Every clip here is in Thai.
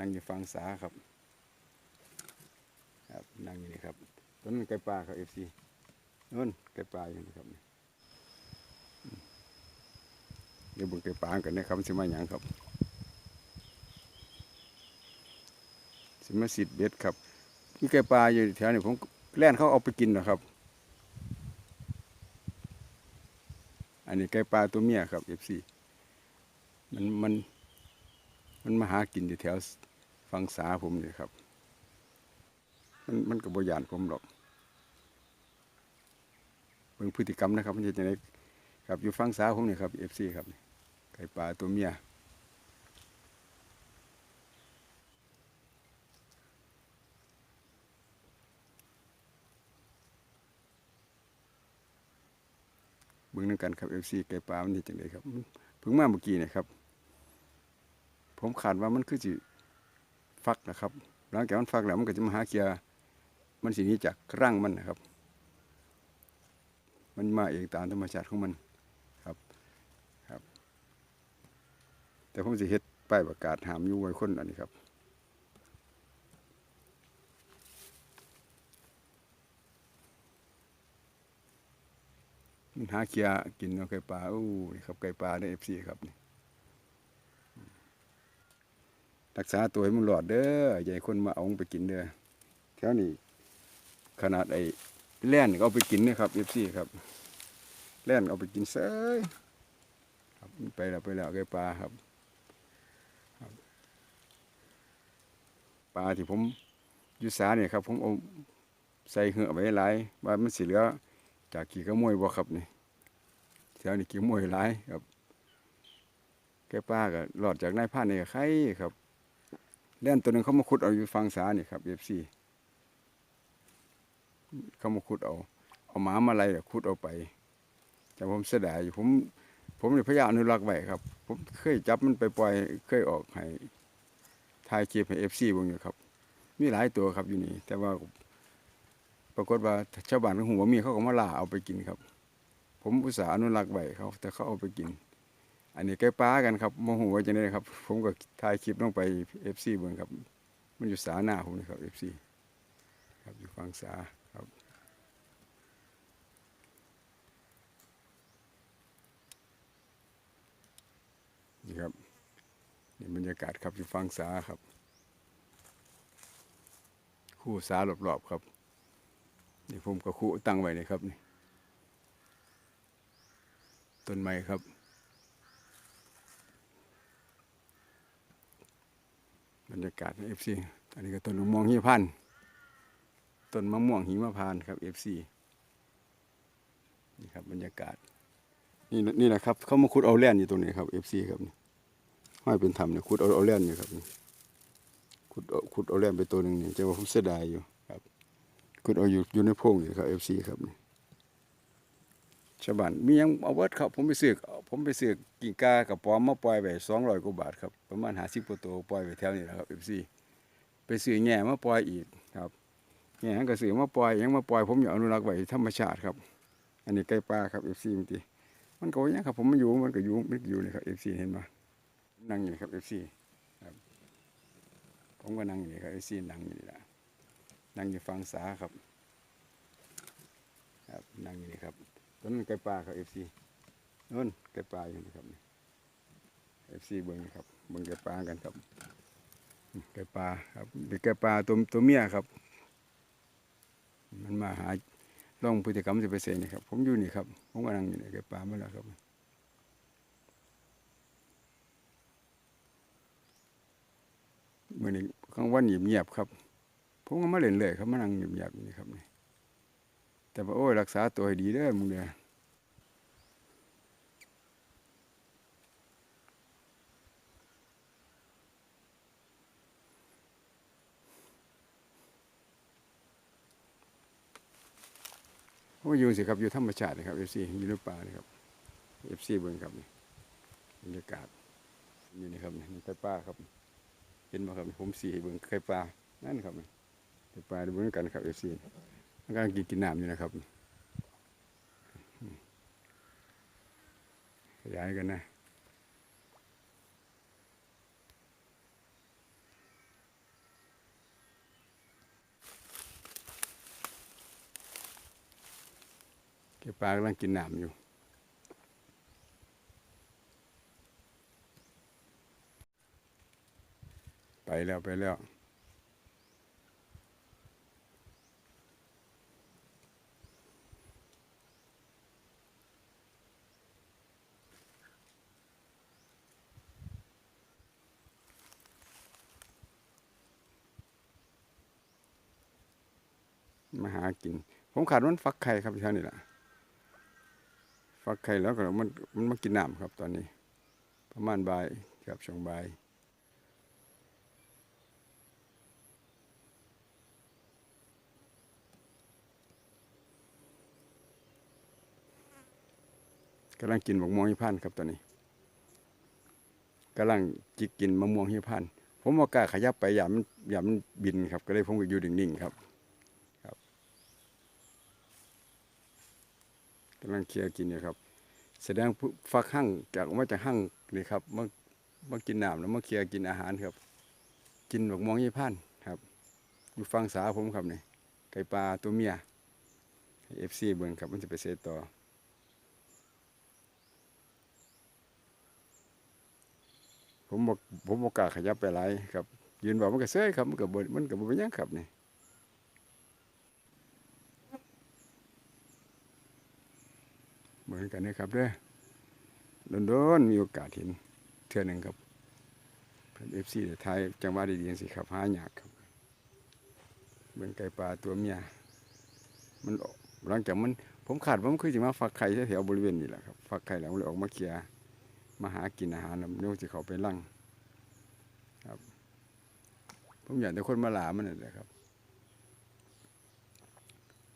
นั่งอยู่ฟังสาครับ ครับนั่งอยู่นี่ครับต้นนไก่ปลาครับเอฟซีนู่นไก่ปลาอยู่นี่ครับเดี๋ยวบุกไก่ปลากันนะครับสิมาหยังครับสิมาสิดเบ็ดครับมีไก่ปลาอยู่แถวนี้ผมแล่นเขาเอาไปกินนะครับ อันนี้ไก่ปลาตัวเมียครับเอฟซีมันมันมันมาหากินอยู่แถว ฟังสาผมนี่ครับ มันมันกับบยานผมหรอกเบิ่งพฤติกรรมนะครับ มันจะจะไหนครับอยู่ฟังสาผมนี่ครับเอฟซีครับไก่ปลาตัวเมียเบิ่งนึงกันครับเอฟซีไก่ปลามันนี่จังไดครับเพิ่งมาเมื่อกี้เนี่ยครับ ผมคาดว่ามันคือสิ ฟักนะครับหลังจากมันฟักแล้วมันก็จะมาหาเกียร์มันสิหนี้จากร่างมันนะครับ มันมาเองตามธรรมชาติของมันครับครับ แต่ผมสิเฮ็ดป้ายประกาศหามอยู่ไว้คนอันนี้ครับมหาเกียกินเอาไก่ปลาอู้นี่ครับไก่ปลาในเอฟซีครับนี่ รักษาตัวให้มันหลอดเด้อให้คนมาเอาไปกินเด้อแถวนี้ขนาดไอ้แล่นก็เอาไปกินนะครับเอฟซีครับ แล่นเอาไปกินเซ้ยครับไปแล้วไปแล้วไก่ปลาครับปลาที่ผมยุสาเนี่ยครับ ผมเอาใส่เหือไว้หลายว่ามันสิเหลือ จากกี่กระมวยบ่ครับนี่แถวนี้กี่มวยหลายครับแก่ปลาก็หลอดจากนายพรานนี่ก็ไข่ครับ เล่นตัวหนึงเขามาขุดเอาอยู่ฟังสานี่ครับเอฟซีเขามาขุดเอา เอาหมามาอะไรขุดเอาไป แต่ผมเสียดายอยู่ผม ผมเนี่ยพยายามอนุรักษ์ไว้ครับ ผมเคยจับมันไปปล่อยเคยออกให้ทายคลิปให้เอฟซีบางอยู่ครับ มีหลายตัวครับอยู่นี่แต่ว่าปรากฏว่าชาวบ้านของหัวามีเขาก็มาล่าเอาไปกินครับ ผมอุตส่าห์อนุรักษ์ไว้เขาแต่เขาเอาไปกิน อันนี้ใกล้ป้ากันครับโมโหว่าจะได้ครับ ผมก็ถ่ายคลิปลงไปเอฟซีเบิ่งครับ มันอยู่สาหน้าผมนี่ครับเอฟซีครับอยู่ฝั่งสาครับนี่ครับนี่บรรยากาศครับอยู่ฝั่งสาครับ คู่สารอบๆครับนี่ผมก็คู่ตั้งไว้นี่ครับนี่ต้นไม้ครับ รรยากาศเอฟซีอันนี้ก็ต้นมะม่วงหิมพานต้นมะม่วงหิมพานครับเอฟซีนี่ครับบรรยากาศ นี่นี่แหละครับเขามาขุดเอาแล่นอยู่ตรงนี้ครับเอฟซีครับนี่ห้อยเป็นธรรมเนี่ยขุดเอาเอาแล่นอยู่ครับนี่ขุดเอาขุดเอาแล่นไปตัวหนึ่งเนี่ยจะว่าผมเสียดายอยู่ครับขุดเอาอยู่อยู่ในโพรงนี่ครับเอฟซีครับนี่ชาวบ้านมียังเอาเวิร์ดครับผมไปซื้อ ผมไปซื้อกกิ่งกากับปอมมาปล่อยไว้สองร้อยกว่าบาทครับประมาณหาสิบกว่าตัวปล่อยไว้แถวนี้แหละครับเอฟซีไปซื้อแง่มาปล่อยอีกครับแง่ก็ซื้อมาปล่อยยังมาปล่อยผมอยากอนุรักษ์ไว้ธรรมชาติครับ อันนี้ไก่ปลาครับเอฟซีมันทีมันก็อย่างครับผมมันอยู่มันก็อยู่มันก็อยู่นี่ครับเอฟซีเห็นไหมนั่งอยู่ครับเอฟซีครับผมก็นั่งอยู่ครับเอฟซีนั่งอยู่นี่ละนั่งอยู่ฟังสาครับ ครับนั่งอยู่นี่ครับต้นนนไก่ปลาครับเอฟซี นู่นไก่ปลาอยู่นี่ครับเอฟซีเบิ้งนี่ครับเบิ้งไก่ปลากันครับไก่ปลาครับเป็นไก่ปลาตัวตัวเมียครับ มันมาหาลองพฤติกรรมจะไปเสนี่ครับ ผมอยู่นี่ครับผมกำลังอยู่ในเก็บปลามาแล้วครับเมื่อนี้กลางวันเงียบๆครับ ผมก็มาเล่นเลยครับมานั่งเงียบๆอยู่นี่ครับนี่แต่ว่าโอ้ยรักษาตัวให้ดีเด้อมึงเด้อ โอ้ยอยู่สิครับอยู่ธรรมชาตินะครับเอฟซีอยู่ในป่านี่ครับเอฟซีเบิ้งครับนี่บรรยากาศอยู่นี่ครับนี่ไก่ป่าครับ เห็นไหมครับผมสีเบิ้งไก่ป่านั่นครับไก่ป่าดูเบิ่งกันครับเอฟซีกำลังกินกินน้ำอยู่นะครับขยายกันนะ เก็บปลากำลังกินน้ำอยู่ไปแล้วไปแล้วมาหากิน ผมขาดมันฟักไข่ครับที่ท่านนี่แหละ ฟักไข่แล้วก็มันมันมากินน้ำครับตอนนี้ ประมาณบ่ายครับช่วงบ่ายกำลังกินมะม่วงหิพานต์ครับตอนนี้กำลังจิกกินมะม่วงหิพานต์ผมว่ากล้าขยับไปอย่ามันอย่ามันบินครับ ก็เลยผมก็อยู่นิ่งๆครับ กำลังเคลียร์กินอยู่ครับ แสดงฟักหั่งจากออกมาจากหั่งนี่ครับมามากินน้ำแล้วมาเคลียร์กินอาหารครับ กินหมกม่วงยี่พันครับอยู่ฟังสาผมครับนี่ไก่ปลาตัวเมียเอฟซีเบิ่งครับมันจะไปเซตต่อผมบอกผมบอกกาขยับไปหลายครับ ยืนบอกมันก็เซ้ยครับมันก็บมันก็บ่เป็นยังครับนี่ กันนะครับเด้อโดนๆมีโอกาสเห็นเทื่อหนึ่งครับเป็นเอฟซีไทยจังหวะดีๆสิครับหายากครับเหมือนไก่ปลาตัวเมียมันหลังจากมันผมขาดว่ามันคือจะมาฟักไข่แถวบริเวณนี้แหละครับฟักไข่แล้วเลยออกมาเคลียมาหากินอาหารแล้วเนี่ยจะเขาไปลั่งครับ ผมอยากแต่คนมาหลามันนั่แหละครับ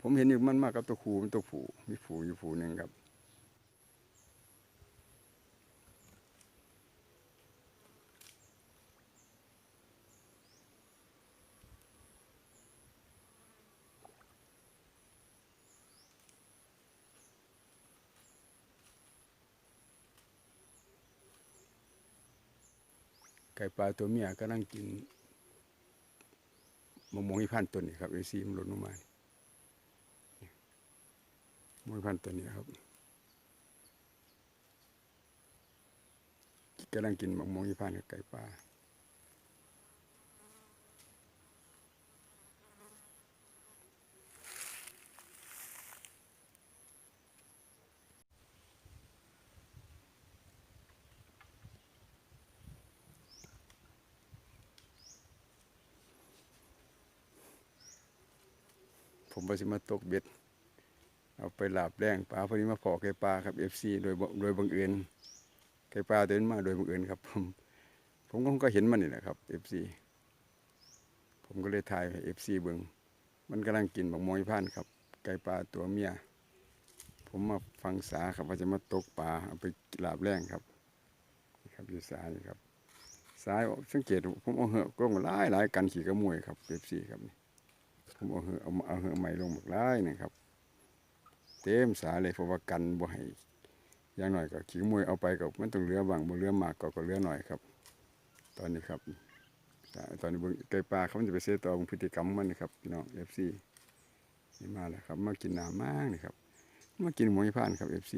ผมเห็นอยู่มันมากกับตัวคูมันตัวผูมีผูอยู่ผูหนึ่งครับ ไก่ปลาตัวเมียก็นั่งกินมะม่วงอีพันตัวนี้ครับไอซีมันหล่นลงมามวยพันตัวนี้ครับกำลังกินมะม่วงยี่พันกับไก่ปลา ผมไปสิมาตกเบ็ด เอาไปหลาบแรงปลาพอดีมาพอไก่ปลาครับเอฟซีโดยโดยบังเอิญไก่ปลาเดินมาโดยบังเอิญครับ ผมผมก็ก็เห็นมันนี่แหละครับเอฟซีผมก็เลยถ่ายเอฟซีเบิงมันกำลังกินบักมอยพันครับ ไก่ปลาตัวเมียผมมาฟังสาครับว่าจะมาตกปลาเอาไปหลาบแรงครับนี่ครับอยู่สายนี่ครับสายสังเกตผมเอาเหอะกล้องหลายหลายกันขี่กระมวยครับเอฟซีครับนี่ ผมเอาเหอเอาเอาเหือใหม่ลงหมดหลายนะครับ เต็มสาเลยเพราะว่ากันบ่ให้อย่างหน่อยก็ขี้มวยเอาไปก็มันต้องเหลือบางบ่เหลือมากก็ก็เหลือหน่อยครับ ตอนนี้ครับตอนนี้เบิ่งไก่ปลาเขาจะไปเสยต่อเบิ่งพฤติกรรมมันนะครับพี่น้อง FC นี่มาแล้วครับ มากินน้ำมากนี่ครับ มากินหมูยี่พานครับ FC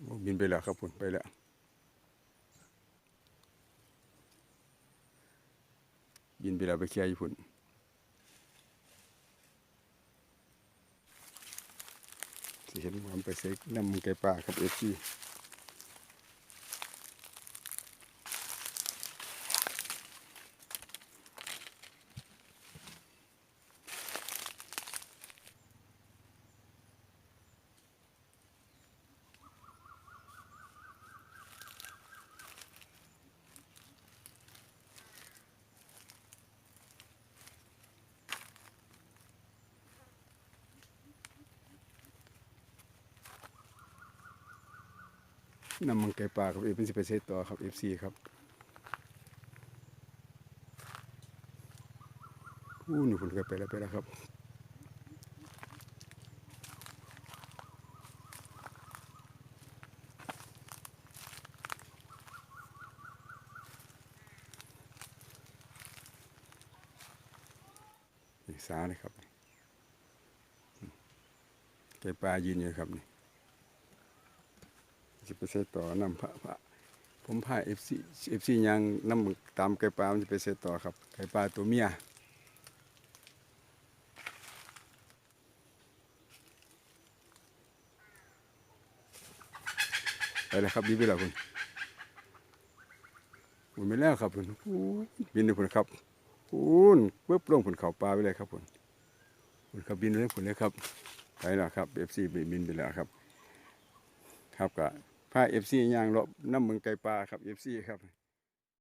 โอ้บินไปแล้วครับพุ่นไปแล้ว บินไปแล้วไปเคลียร์ญี่ปุ่นสิเห็นความไปเซ็กน้ำมันไก่ป่าครับเอฟซี น้ำมันไก่ป่าครับเอฟซีไปเซ็กต่อครับเอฟซีครับอู้หนูคุณไปแล้วไปแล้วครับนี่สาเลยครับไก่ปลายืนอยู่ครับนี่ จะไปใส่ต่อนำพระพระผมพาเอฟซีเอฟซียังนำตามไก่ปลามันจะไปใส่ต่อครับ ไก่ปลาตัวเมียไปเลยครับบินไปแล้วคุณคุณไปแล้วครับคุณบินไปคุณครับคุณปุ๊บลงผุนเขาปลาไปเลยครับคุณคุณครับบินไปเลยผุนเลยครับไปแล้วครับเอฟซีบินไปแล้วครับ ครับก็ พาเอฟซีย่างเลบน้ำเมืองไก่ปลาครับเอฟซีครับ